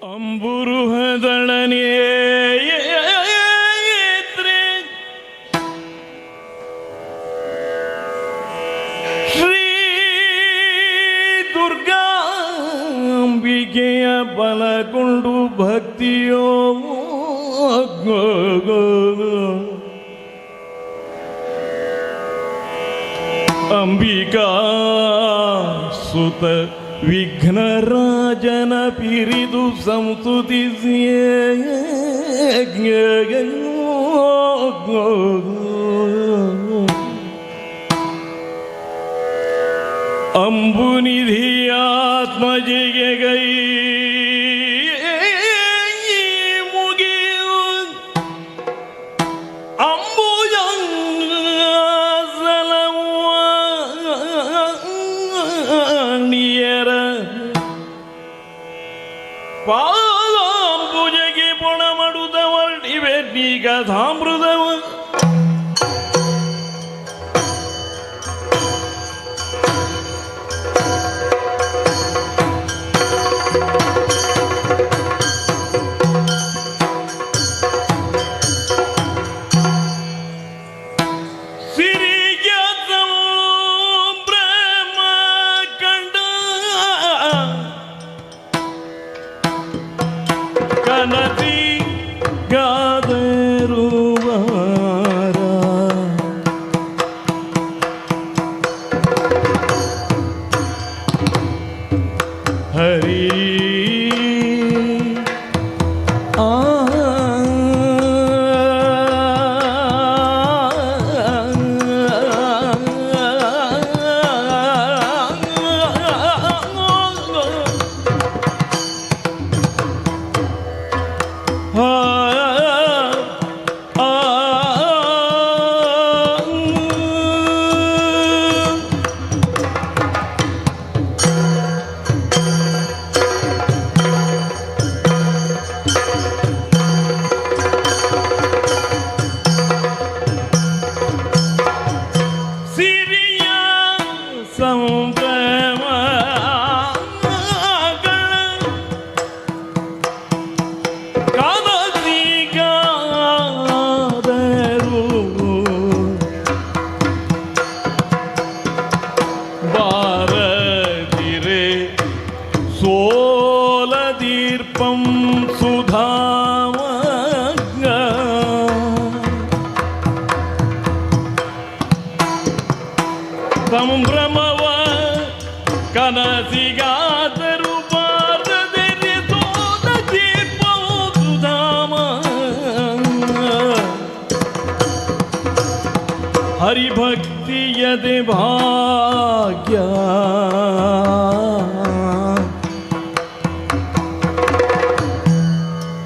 ಅಂಬುರುಹದಳನೇ ಶ್ರೀ ದುರ್ಗಾಂಬಿಕೆಯ ಬಲಗೊಂಡು ಭಕ್ತಿಯೋ ಅಂಬಿಕಾ ಸುತ ವಿಘ್ನರಾಜನ ಪಿರಿದು ಅಂಬುನಿಧಿ ಆತ್ಮಜಿಗೆ ಗೈ ನೀಗ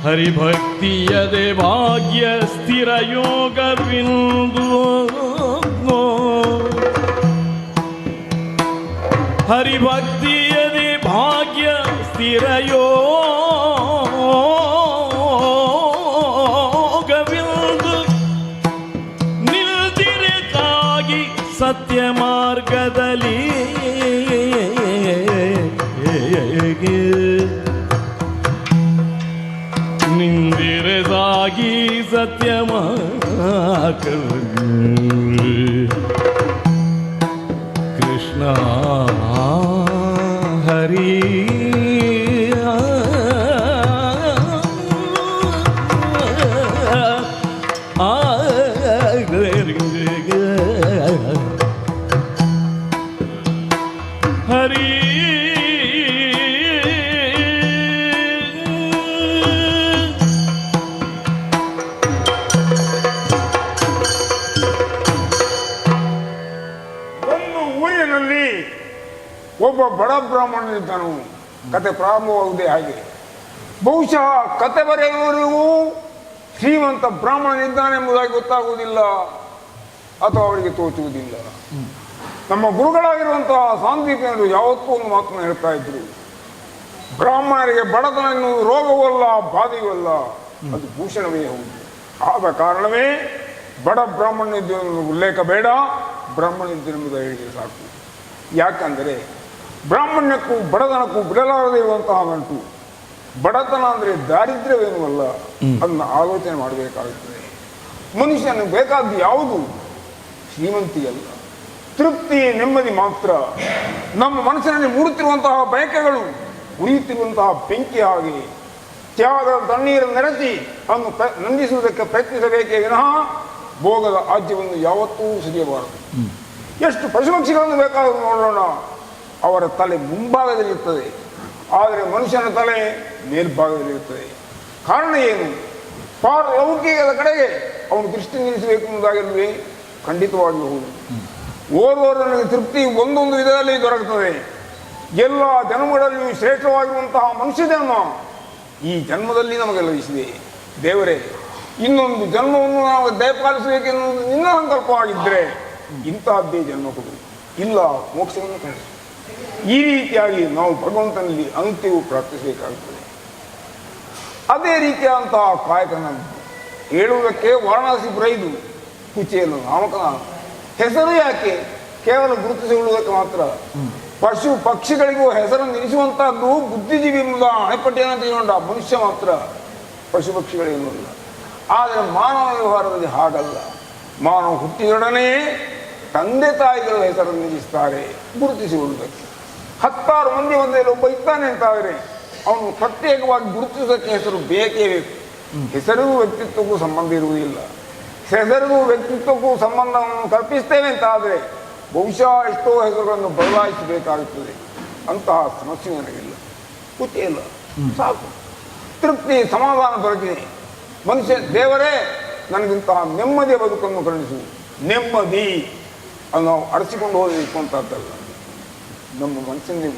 हरिभक्ति यदे भाग्य स्थिरयोगविन्दो हरिभक्ति यदे भाग्य சத்தியமாக कृष्णा हरि ಬ್ರಾಹ್ಮಣನಿದ್ದನು. ಕತೆ ಪ್ರಾರಂಭವಾಗುವುದೇ ಹಾಗೆ. ಬಹುಶಃ ಕತೆ ಬರೆಯುವವರಿಗೂ ಶ್ರೀಮಂತ ಬ್ರಾಹ್ಮಣನಿದ್ದಾನೆಂಬುದಾಗಿ ಗೊತ್ತಾಗುವುದಿಲ್ಲ. ಅಥವಾ ಅವರಿಗೆ ತೋಚುವುದಿಲ್ಲ. ನಮ್ಮ ಗುರುಗಳಾಗಿರುವಂತಹ ಸಾಂದೀಪನರು ಯಾವತ್ತೂ ಒಂದು ಮಾತನ್ನು ಹೇಳ್ತಾ ಇದ್ರು. ಬ್ರಾಹ್ಮಣರಿಗೆ ಬಡತನ ಎನ್ನುವುದು ರೋಗವಲ್ಲ ಬಾಧೆಯೂ ಅದು ಭೂಷಣವೇ ಹೌದು. ಆದ ಕಾರಣವೇ ಬಡ ಬ್ರಾಹ್ಮಣ ಉಲ್ಲೇಖ ಬೇಡ ಬ್ರಾಹ್ಮಣ ಹೇಳಿದರೆ ಸಾಕು. ಯಾಕಂದರೆ ಬ್ರಾಹ್ಮಣ್ಯಕ್ಕೂ ಬಡತನಕ್ಕೂ ಬಿಡಲಾರದೆ ಇರುವಂತಹ ನಂಟು ಬಡತನ ಅಂದರೆ ದಾರಿದ್ರ್ಯವೇನೂ ಅಲ್ಲ ಅದನ್ನ ಆಲೋಚನೆ ಮಾಡಬೇಕಾಗುತ್ತದೆ ಮನುಷ್ಯನಿಗೆ ಬೇಕಾದ್ದು ಯಾವುದು? ಶ್ರೀಮಂತಿ ಅಲ್ಲ ತೃಪ್ತಿ ನೆಮ್ಮದಿ ಮಾತ್ರ. ನಮ್ಮ ಮನಸ್ಸಿನಲ್ಲಿ ಮೂಡುತ್ತಿರುವಂತಹ ಬಯಕೆಗಳು ಉರಿಯುತ್ತಿರುವಂತಹ ಬೆಂಕಿ ಹಾಗೆ. ತ್ಯಾಗ ತಣ್ಣೀರು ನೆರೆಸಿ ಅನ್ನು ನಂದಿಸುವುದಕ್ಕೆ ಪ್ರಯತ್ನಿಸಬೇಕೇ ವಿನಃ ಭೋಗದ ಆಜ್ಯವನ್ನು ಯಾವತ್ತೂ ಸಿಗಬಾರದು ಎಷ್ಟು ಪಶುಪಕ್ಷಿಗಳನ್ನು ಬೇಕಾದರೂ ನೋಡೋಣ. ಅವರ ತಲೆ ಮುಂಭಾಗದಲ್ಲಿರುತ್ತದೆ ಆದರೆ ಮನುಷ್ಯನ ತಲೆ ಮೇಲ್ಭಾಗದಲ್ಲಿರುತ್ತದೆ ಕಾರಣ ಏನು? ಪಾರಲೌಕಿಕದ ಕಡೆಗೆ ಅವನು ದೃಷ್ಟಿ ನಿಲ್ಲಿಸಬೇಕು ಎಂಬುದಾಗಿರುವೆ ಖಂಡಿತವಾಗಿಯೂ ಹೌದು. ಓರ್ವರನಿಗೆ ತೃಪ್ತಿ ಒಂದೊಂದು ವಿಧದಲ್ಲಿ ದೊರಕುತ್ತದೆ. ಎಲ್ಲ ಜನ್ಮಗಳಲ್ಲಿ ಶ್ರೇಷ್ಠವಾಗಿರುವಂತಹ ಮನುಷ್ಯ ಜನ್ಮ ಈ ಜನ್ಮದಲ್ಲಿ ನಮಗೆ ಲಭಿಸಿದೆ. ದೇವರೇ, ಇನ್ನೊಂದು ಜನ್ಮವನ್ನು ನಾವು ದಯಪಾಲಿಸಬೇಕೆನ್ನುವುದು ನಿನ್ನ ಸಂಕಲ್ಪವಾಗಿದ್ದರೆ ಇಂತಹದ್ದೇ ಜನ್ಮ ಕೊಡು. ಇಲ್ಲ ಮೋಕ್ಷವನ್ನು ಕಳಿಸು. ಈ ರೀತಿಯಾಗಿ ನಾವು ಭಗವಂತನಲ್ಲಿ ಅಂತ್ಯವು ಪ್ರಾರ್ಥಿಸಬೇಕಾಗುತ್ತದೆ ಅದೇ ರೀತಿಯಾದಂತಹ ಕಾಯಕನ ಹೇಳುವುದಕ್ಕೆ ವಾರಣಾಸಿ ಬರೆಯದು ಕುಚಿಯನ್ನು ನಾಮಕನ ಹೆಸರು ಯಾಕೆ? ಕೇವಲ ಗುರುತಿಸಿಕೊಳ್ಳುವುದಕ್ಕೆ ಮಾತ್ರ. ಪಶು ಪಕ್ಷಿಗಳಿಗೂ ಹೆಸರನ್ನು ಇರಿಸುವಂತಹದ್ದು ಬುದ್ಧಿಜೀವಿ ಎಂಬುದ ಅಣೆಪಟ್ಟಿಯನ್ನು ತೆಗೆದುಕೊಂಡ ಮನುಷ್ಯ ಮಾತ್ರ ಪಶು ಪಕ್ಷಿಗಳೇನೂ ಇಲ್ಲ ಆದರೆ ಮಾನವ ವ್ಯವಹಾರದಲ್ಲಿ ಹಾಗಲ್ಲ. ಮಾನವ ಹುಟ್ಟಿದೊಡನೆಯೇ ತಂದೆ ತಾಯಿಗಳ ಹೆಸರನ್ನು ನಿಲ್ಲಿಸ್ತಾರೆ. ಗುರುತಿಸಿಕೊಳ್ಳುವುದಕ್ಕೆ ಹತ್ತಾರು ಮಂದಿ ಒಂದೇ ಒಬ್ಬ ಇದ್ದಾನೆ ಅಂತಾದರೆ ಅವನು ಪ್ರತ್ಯೇಕವಾಗಿ ಗುರುತಿಸೋಕ್ಕೆ ಹೆಸರು ಬೇಕೇ ಬೇಕು. ಹೆಸರಿಗೂ ವ್ಯಕ್ತಿತ್ವಕ್ಕೂ ಸಂಬಂಧ ಇರುವುದಿಲ್ಲ. ಹೆಸರಿಗೂ ವ್ಯಕ್ತಿತ್ವಕ್ಕೂ ಸಂಬಂಧವನ್ನು ಕಲ್ಪಿಸ್ತೇವೆ ಅಂತ ಆದರೆ ಬಹುಶಃ ಎಷ್ಟೋ ಹೆಸರುಗಳನ್ನು ಬದಲಾಯಿಸಬೇಕಾಗುತ್ತದೆ. ಅಂತಹ ಸಮಸ್ಯೆ ನನಗಿಲ್ಲ. ಕುತಿ ಇಲ್ಲ. ಸಾಕು. ತೃಪ್ತಿ ಸಮಾಧಾನ ದೊರಕಿದೆ. ಮನುಷ್ಯ ದೇವರೇ ನನಗಿಂತಹ ನೆಮ್ಮದಿಯ ಬದುಕನ್ನು ಕರುಣಿಸು. ನೆಮ್ಮದಿ. ಅದು ನಾವು ಅರಸಿಕೊಂಡು ಹೋಗಬೇಕು ಅಂತದ್ದಲ್ಲ ನಮ್ಮ ಮನಸ್ಸಿನಲ್ಲಿ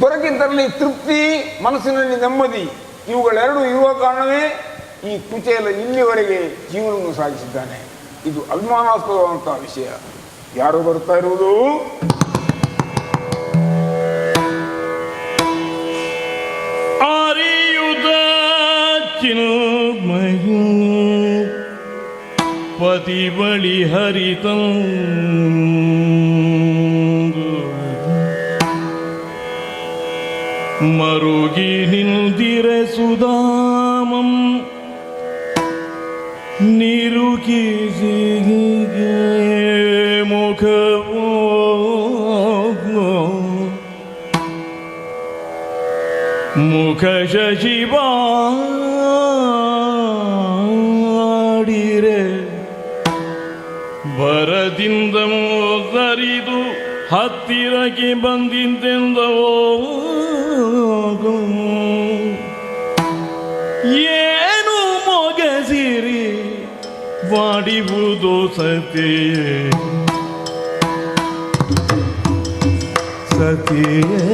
ದೊರಕಿದ್ದರಲ್ಲಿ ತೃಪ್ತಿ ಮನಸ್ಸಿನಲ್ಲಿ ನೆಮ್ಮದಿ ಇವುಗಳೆರಡು ಇರುವ ಕಾರಣವೇ ಈ ಕುಚೇಲ ಇಲ್ಲಿವರೆಗೆ ಜೀವನವನ್ನು ಸಾಗಿಸಿದ್ದಾನೆ. ಇದು ಅಭಿಮಾನಾಸ್ಪದವಾದಂತಹ ವಿಷಯ. ಯಾರು ಬರ್ತಾ ಇರುವುದು? ಪತಿ ಬಳಿ ಹರಿತಂ ಮರುಗಿ ನಿಂದಿರೆ ಸುಧಾಮಂ. ನಿರುಕಿಸಿ ಮುಖವೋ ಮುಖ ಶಶಿವಾಡಿರೆ ಬರದಿಂದ ಸರಿದು ಹತ್ತಿರಕ್ಕೆ ಬಂದಿಂದೆಂದವೋ ಏನು ಮೊಗಸಿರಿ ವಾಡಿಬುದು ಸತಿಯೇ ಸತಿಯೇ.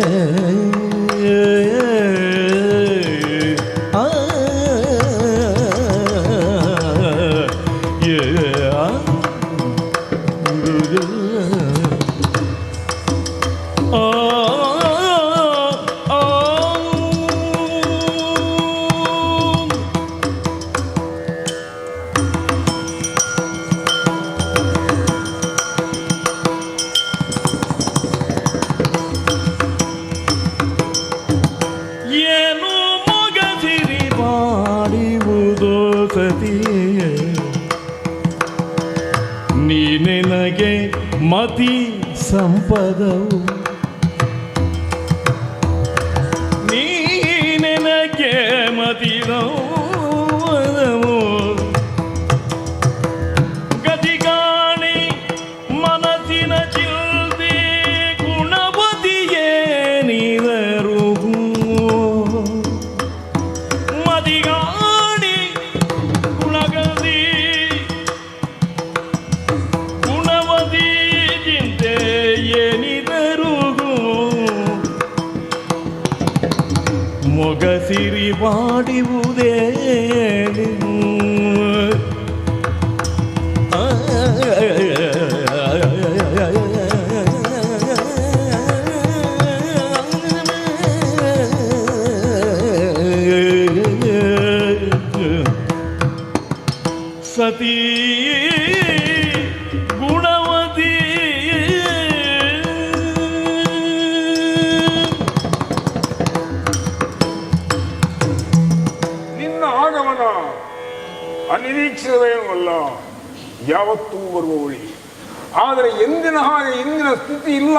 ಮೊಗಸಿರಿ ಮಾಡುವುದೇ ಸತೀ ಅಲ್ಲ, ಯಾವತ್ತೂ ಬರುವವಳಿ ಆದರೆ ಎಂದಿನ ಹಾಗೆ ಇಂದಿನ ಸ್ಥಿತಿ ಇಲ್ಲ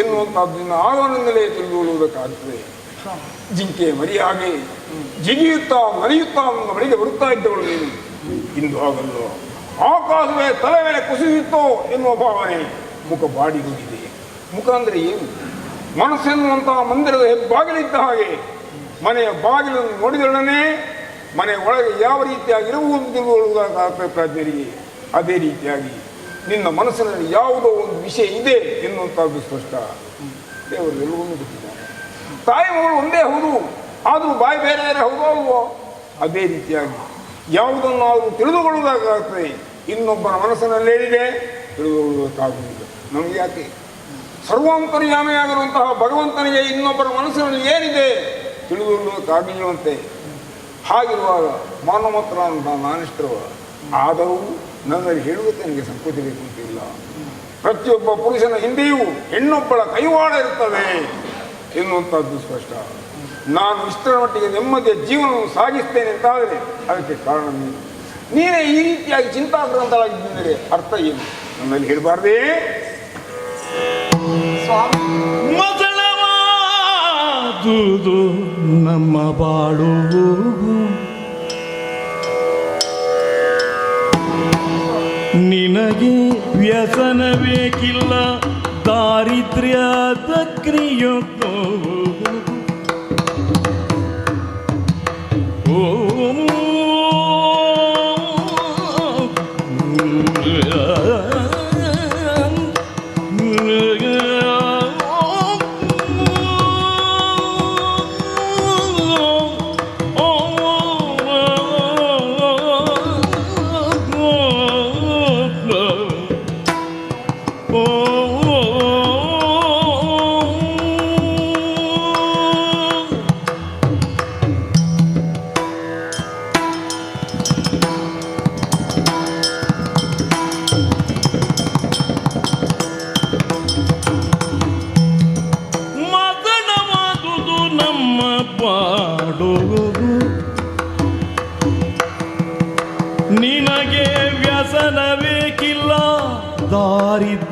ಎನ್ನುವಂಥದ್ದನ್ನು ಆಗಲಿಂದಲೇ ತಿಳಿದುಕೊಳ್ಳುವುದಕ್ಕಾಗ್ತದೆ ಜಿಂಕೆ ಮರಿಯಾಗಿ ಜಿಗಿಯುತ್ತಾ ಮರಿಯುತ್ತಾ ನನ್ನ ಬಳಿಗೆ ಬರುತ್ತಾ ಇದ್ದವಳು ನೀನು. ಇಂದು ಆಗಲ್ಲ ಆಕಾಶವೇ ತಲೆ ಮೇಲೆ ಕುಸಿದಿತ್ತೋ ಎನ್ನುವ ಭಾವನೆ ಮುಖ ಬಾಡಿ ಹೋಗಿದೆ. ಮುಖ ಅಂದರೆ ಏನು? ಮನಸ್ಸೆನ್ನುವಂತಹ ಮಂದಿರದ ಹೆಬ್ಬಾಗಿಲಿದ್ದ ಹಾಗೆ ಮನೆಯ ಬಾಗಿಲನ್ನು ನೋಡಿದೊಡನೆ ಮನೆ ಒಳಗೆ ಯಾವ ರೀತಿಯಾಗಿರುವುದು ಪ್ರಾಜ್ಞರಿಗೆ ಅದೇ ರೀತಿಯಾಗಿ ನಿನ್ನ ಮನಸ್ಸಿನಲ್ಲಿ ಯಾವುದೋ ಒಂದು ವಿಷಯ ಇದೆ ಎನ್ನುವಂಥದ್ದು ಸ್ಪಷ್ಟ. ದೇವರು ಎಲ್ಲವನ್ನೂ ಗೊತ್ತಿದ್ದಾರೆ ತಾಯಿ ಮಗಳು ಒಂದೇ ಹೌದು, ಆದರೂ ಬಾಯಿ ಬೇರೆ ಬೇರೆ ಹೌದೋ ಅದೇ ರೀತಿಯಾಗಿ ಯಾವುದನ್ನಾದರೂ ತಿಳಿದುಕೊಳ್ಳುವುದಕ್ಕಾಗ್ತದೆ ಇನ್ನೊಬ್ಬನ ಮನಸ್ಸಿನಲ್ಲಿ ಏನಿದೆ? ತಿಳಿದುಕೊಳ್ಳುವುದಕ್ಕಾಗುವುದಿಲ್ಲ ನಮಗೆ ಯಾಕೆ? ಸರ್ವಾಂತರ್ಯಾಮಿಯಾಗಿರುವಂತಹ ಭಗವಂತನಿಗೆ ಇನ್ನೊಬ್ಬರ ಮನಸ್ಸಿನಲ್ಲಿ ಏನಿದೆ? ತಿಳಿದುಕೊಳ್ಳುವುದಕ್ಕಾಗಿಲ್ಲವಂತೆ ಹಾಗಿರುವಾಗ ಮಾನವತ್ರ ನಾನಿಷ್ಟವ ಆದರೂ ನನ್ನಲ್ಲಿ ಹೇಳುವುದಕ್ಕೆ ನನಗೆ ಸಂಕೋಚ ಬೇಕು ಅಂತಿಲ್ಲ ಪ್ರತಿಯೊಬ್ಬ ಪುರುಷನ ಹಿಂದೆಯೂ ಹೆಣ್ಣೊಬ್ಬಳ ಕೈವಾಡ ಇರ್ತದೆ ಎನ್ನುವಂಥದ್ದು ಸ್ಪಷ್ಟ. ನಾನು ಇಷ್ಟರ ಮಟ್ಟಿಗೆ ನೆಮ್ಮದಿಯ ಜೀವನವನ್ನು ಸಾಗಿಸ್ತೇನೆ ಅಂತಾದರೆ ಅದಕ್ಕೆ ಕಾರಣ ನೀನು. ನೀನೇ ಈ ರೀತಿಯಾಗಿ ಚಿಂತಾಕ್ರಾಂತರಾಗಿದ್ದರೆ ಅರ್ಥ ಏನು? ನನ್ನಲ್ಲಿ ಹೇಳಬಾರ್ದೇ? ಸ್ವಾಮಿ ಮೊದಲವಾದುದು ನಮ್ಮ ಬಾಳು. ನಿನಗೆ ವ್ಯಸನ ಬೇಕಿಲ್ಲ ದಾರಿದ್ರ್ಯದ ಕ್ರಿಯೊಬ್ಬ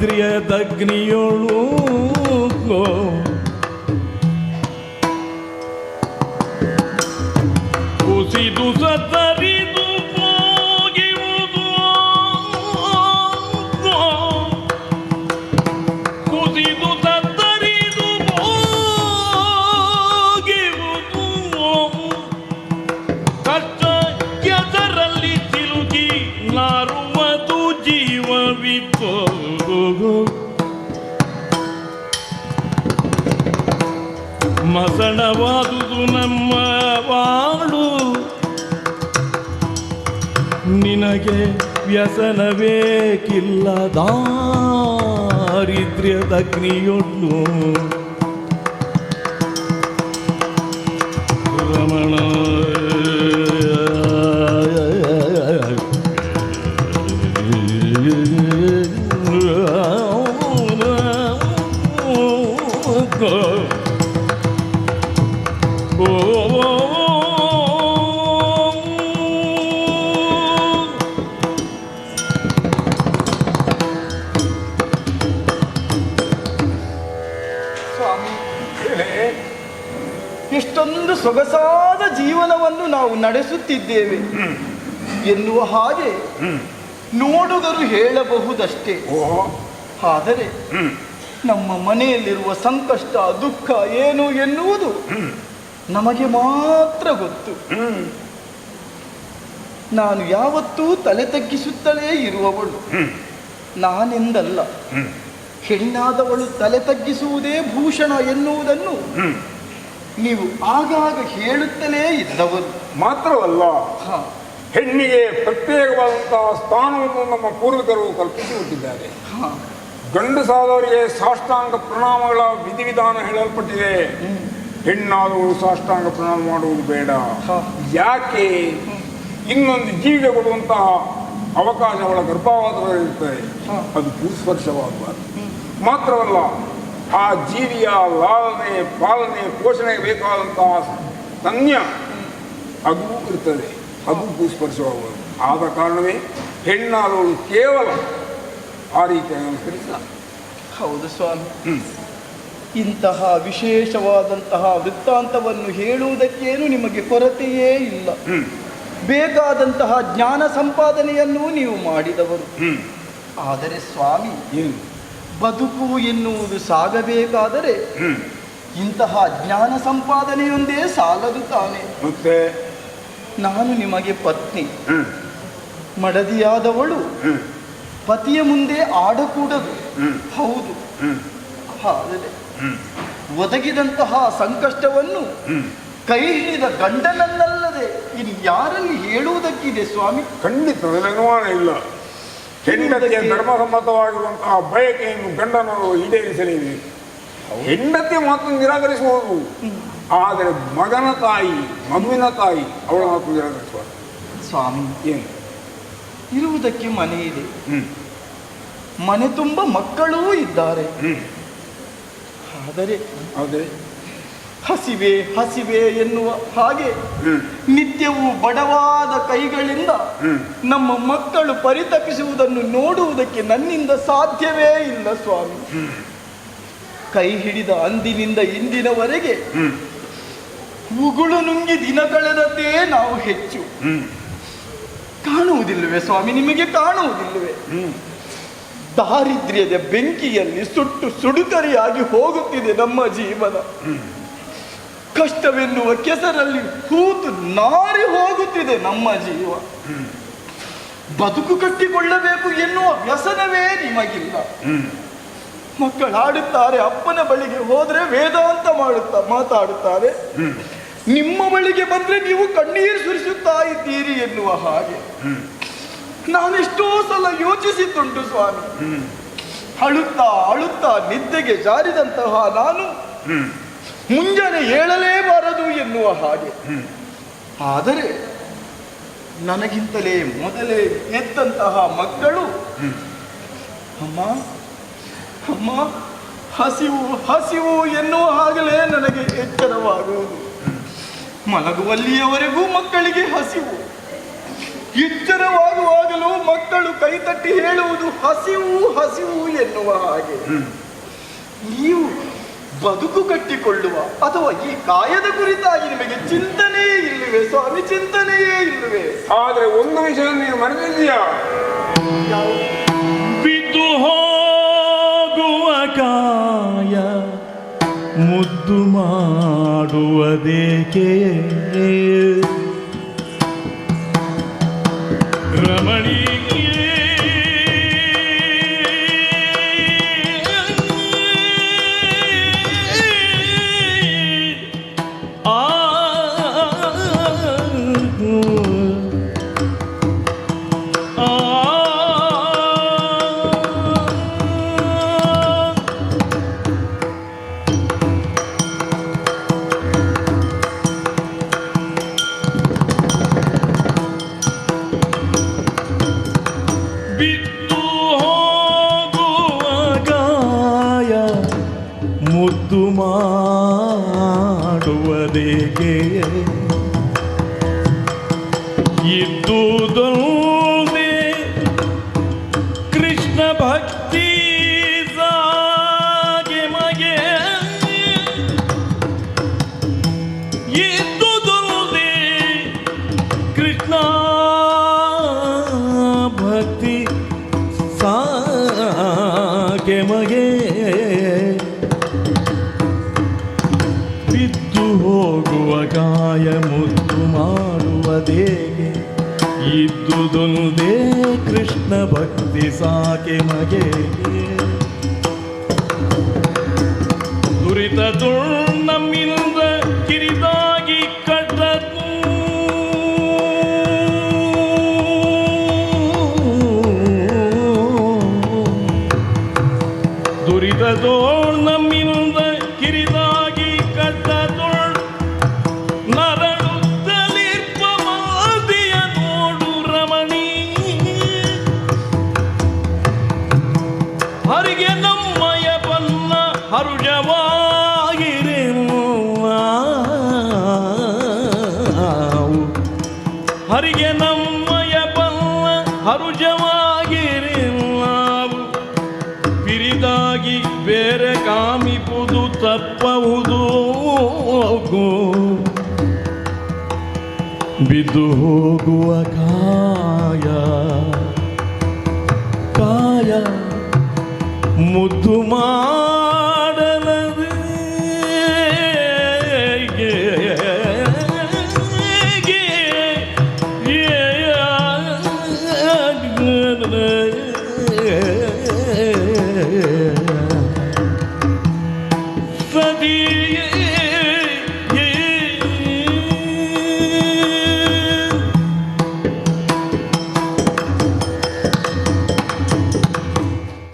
രാത്രിയതഗ്നിയൊളൂ ಮಸಣವಾದುದು ನಮ್ಮ ಬಾಳು ನಿನಗೆ ವ್ಯಸನ ಬೇಕಿಲ್ಲ ದಾರಿದ್ರ್ಯದ ಅಗ್ನಿಯೊಡ್ಡು ಇಷ್ಟೊಂದು ಸೊಗಸಾದ ಜೀವನವನ್ನು ನಾವು ನಡೆಸುತ್ತಿದ್ದೇವೆ. ಎನ್ನುವ ಹಾಗೆ ನೋಡುಗರು ಹೇಳಬಹುದಷ್ಟೇ. ಆದರೆ ನಮ್ಮ ಮನೆಯಲ್ಲಿರುವ ಸಂಕಷ್ಟ ದುಃಖ ಏನು ಎನ್ನುವುದು ನಮಗೆ ಮಾತ್ರ ಗೊತ್ತು. ನಾನು ಯಾವತ್ತೂ ತಲೆ ತಗ್ಗಿಸುತ್ತಲೇ ಇರುವವಳು. ನಾನೆಂದಲ್ಲ? ಹೆಣ್ಣಾದವಳು ತಲೆ ತಗ್ಗಿಸುವುದೇ ಭೂಷಣ ಎನ್ನುವುದನ್ನು ನೀವು ಆಗಾಗ ಹೇಳುತ್ತಲೇ ಇದ್ದವರು ಮಾತ್ರವಲ್ಲ ಹೆಣ್ಣಿಗೆ ಪ್ರತ್ಯೇಕವಾದಂತಹ ಸ್ಥಾನವನ್ನು ನಮ್ಮ ಪೂರ್ವಿಕರು ಕಲ್ಪಿಸಿಕೊಟ್ಟಿದ್ದಾರೆ. ಗಂಡು ಗಂಡಸಾದವರಿಗೆ ಸಾಷ್ಟಾಂಗ ಪ್ರಣಾಮಗಳ ವಿಧಿವಿಧಾನ ಹೇಳಲ್ಪಟ್ಟಿದೆ. ಹೆಣ್ಣಾದವಳು ಸಾಷ್ಟಾಂಗ ಪ್ರಣಾಮ ಮಾಡುವುದು ಬೇಡ. ಯಾಕೆ? ಇನ್ನೊಂದು ಜೀವಿಗೆ ಕೊಡುವಂತಹ ಅವಕಾಶ ಅವಳ ಗರ್ಭಾವಾಸದಲ್ಲಿರ್ತದೆ ಅದು ಭೂಸ್ಪರ್ಶವಾಗಬಾರದು. ಮಾತ್ರವಲ್ಲ ಆ ಜೀವಿಯ ಲಾಲನೆ ಪಾಲನೆ ಪೋಷಣೆಗೆ ಬೇಕಾದಂತಹ ತನ್ಯ ಅದು ಇರ್ತದೆ. ಅದು ಭೂಸ್ಪರ್ಶವಾಗಬಾರದು. ಆದ ಕಾರಣವೇ ಹೆಣ್ಣಾದವಳು ಕೇವಲ ಆ ರೀತಿಯಾಗಿ ಅನುಸರಿಸ ಹೌದು ಸ್ವಾಮಿ. ಇಂತಹ ವಿಶೇಷವಾದಂತಹ ವೃತ್ತಾಂತವನ್ನು ಹೇಳುವುದಕ್ಕೇನು ನಿಮಗೆ ಕೊರತೆಯೇ ಇಲ್ಲ. ಬೇಕಾದಂತಹ ಜ್ಞಾನ ಸಂಪಾದನೆಯನ್ನು ನೀವು ಮಾಡಿದವರು. ಆದರೆ ಸ್ವಾಮಿ ಬದುಕು ಎನ್ನುವುದು ಸಾಗಬೇಕಾದರೆ ಇಂತಹ ಜ್ಞಾನ ಸಂಪಾದನೆಯೊಂದೇ ಸಾಲದು ತಾನೆ. ಮತ್ತೆ? ನಾನು ನಿಮಗೆ ಪತ್ನಿ. ಮಡದಿಯಾದವಳು. ಪತಿಯ ಮುಂದೆ ಆಡಕೂಡದು. ಹೌದು. ಆದರೆ ಒದಗಿದಂತಹ ಸಂಕಷ್ಟವನ್ನು ಕೈ ಹಿಡಿದ ಗಂಡನನ್ನಲ್ಲದೆ ಇದು ಯಾರಲ್ಲಿ ಹೇಳುವುದಕ್ಕಿದೆ ಸ್ವಾಮಿ? ಖಂಡಿತ ಅನುಮಾನ ಇಲ್ಲ. ಹೆಂಡತಿಯ ಧರ್ಮಸಮ್ಮತವಾಗಿರುವಂತಹ ಬಯಕೆಯನ್ನು ಗಂಡನ ಈಡೇರಿಸಲೇಬೇಕು. ಹೆಂಡತಿ ಮಾತ್ರ ನಿರಾಕರಿಸಬಹುದು. ಆದರೆ ಮಗನ ತಾಯಿ ಮಗುವಿನ ತಾಯಿ ಅವಳ ಮಾತು ನಿರಾಕರಿಸಬಾರ್ದು. ಸ್ವಾಮಿ ಏನು? ಇರುವುದಕ್ಕೆ ಮನೆ ಇದೆ. ಹ್ಮ್. ಮನೆ ತುಂಬ ಮಕ್ಕಳೂ ಇದ್ದಾರೆ. ಆದರೆ ಹೌದೇ ಹಸಿವೆ ಹಸಿವೆ ಎನ್ನುವ ಹಾಗೆ ನಿತ್ಯವೂ ಬಡವಾದ ಕೈಗಳಿಂದ ನಮ್ಮ ಮಕ್ಕಳು ಪರಿತಪಿಸುವುದನ್ನು ನೋಡುವುದಕ್ಕೆ ನನ್ನಿಂದ ಸಾಧ್ಯವೇ ಇಲ್ಲ ಸ್ವಾಮಿ. ಕೈ ಹಿಡಿದ ಅಂದಿನಿಂದ ಇಂದಿನವರೆಗೆ ಉಗುಳು ನುಂಗಿ ದಿನ ಕಳೆದದ್ದೇ ನಾವು ಹೆಚ್ಚು. ಕಾಣುವುದಿಲ್ಲವೇ ಸ್ವಾಮಿ? ನಿಮಗೆ ಕಾಣುವುದಿಲ್ಲವೇ? ದಾರಿದ್ರ್ಯದ ಬೆಂಕಿಯಲ್ಲಿ ಸುಟ್ಟು ಸುಡುಕರಿಯಾಗಿ ಹೋಗುತ್ತಿದೆ ನಮ್ಮ ಜೀವನ. ಕಷ್ಟವೆನ್ನುವ ಕೆಸರಲ್ಲಿ ಕೂತು ನಾರಿ ಹೋಗುತ್ತಿದೆ ನಮ್ಮ ಜೀವ. ಬದುಕು ಕಟ್ಟಿಕೊಳ್ಳಬೇಕು ಎನ್ನುವ ವ್ಯಸನವೇ ನಿಮಗಿಲ್ಲ. ಮಕ್ಕಳು ಮಕ್ಕಳಾಡುತ್ತಾರೆ ಅಪ್ಪನ ಬಳಿಗೆ ಹೋದ್ರೆ ವೇದಾಂತ ಮಾಡುತ್ತಾ, ಮಾತಾಡುತ್ತಾರೆ. ನಿಮ್ಮ ಬಳಿಗೆ ಬಂದ್ರೆ ನೀವು ಕಣ್ಣೀರು ಸುರಿಸುತ್ತಾ ಇದ್ದೀರಿ ಎನ್ನುವ ಹಾಗೆ. ನಾನೆಷ್ಟೋ ಸಲ ಯೋಚಿಸಿದ್ದುಂಟು ಸ್ವಾಮಿ. ಅಳುತ್ತಾ ಅಳುತ್ತಾ ನಿದ್ದೆಗೆ ಜಾರಿದಂತಹ ನಾನು ಮುಂಜಾನೆ ಏಳಲೇಬಾರದು ಎನ್ನುವ ಹಾಗೆ. ಆದರೆ ನನಗಿಂತಲೇ ಮೊದಲೇ ಎದ್ದಂತಹ ಮಕ್ಕಳು ಅಮ್ಮ ಅಮ್ಮ ಹಸಿವು ಹಸಿವು ಎನ್ನುವ ಹಾಗಲೇ ನನಗೆ ಎಚ್ಚರವಾಗುವುದು. ಮಲಗುವಲ್ಲಿಯವರೆಗೂ ಮಕ್ಕಳಿಗೆ ಹಸಿವು. ಎಚ್ಚರವಾಗುವಾಗಲೂ ಮಕ್ಕಳು ಕೈತಟ್ಟಿ ಹೇಳುವುದು ಹಸಿವು ಹಸಿವು ಎನ್ನುವ ಹಾಗೆ. ನೀವು ಬದುಕು ಕಟ್ಟಿಕೊಳ್ಳುವ ಅಥವಾ ಈ ಕಾಯದ ಕುರಿತಾಗಿ ನಿಮಗೆ ಚಿಂತನೆಯೇ ಇಲ್ಲವೇ ಸ್ವಾಮಿ? ಚಿಂತನೆಯೇ ಇಲ್ಲವೆ? ಆದ್ರೆ ಒಂದು ವಿಷಯ ನೀವು ಮರೆತಿದ್ದೀಯಾ? ಬಿದ್ದು ಹೋಗುವ ಕಾಯ ಮುದ್ದು ಮಾಡುವುದೇಕೆ ಆ ಮಾಡುವುದೇಗೆ ಇದ್ದುದೊಂದೇ ಕೃಷ್ಣ ಭಕ್ತಿ ಸಾಕೆ ಮಗೆ. ದುರಿತ ನಮ್ಮಿಂದ ಕಿರಿದಾಗಿ ಕಟ್ಟದು ದುರಿತದೋಳ್ ನಮ್ಮಿಂದ ಬಿದ್ದು ಹೋಗುವ ಕಾಯ ಕಾಯ ಮುದ್ದು ಮಾ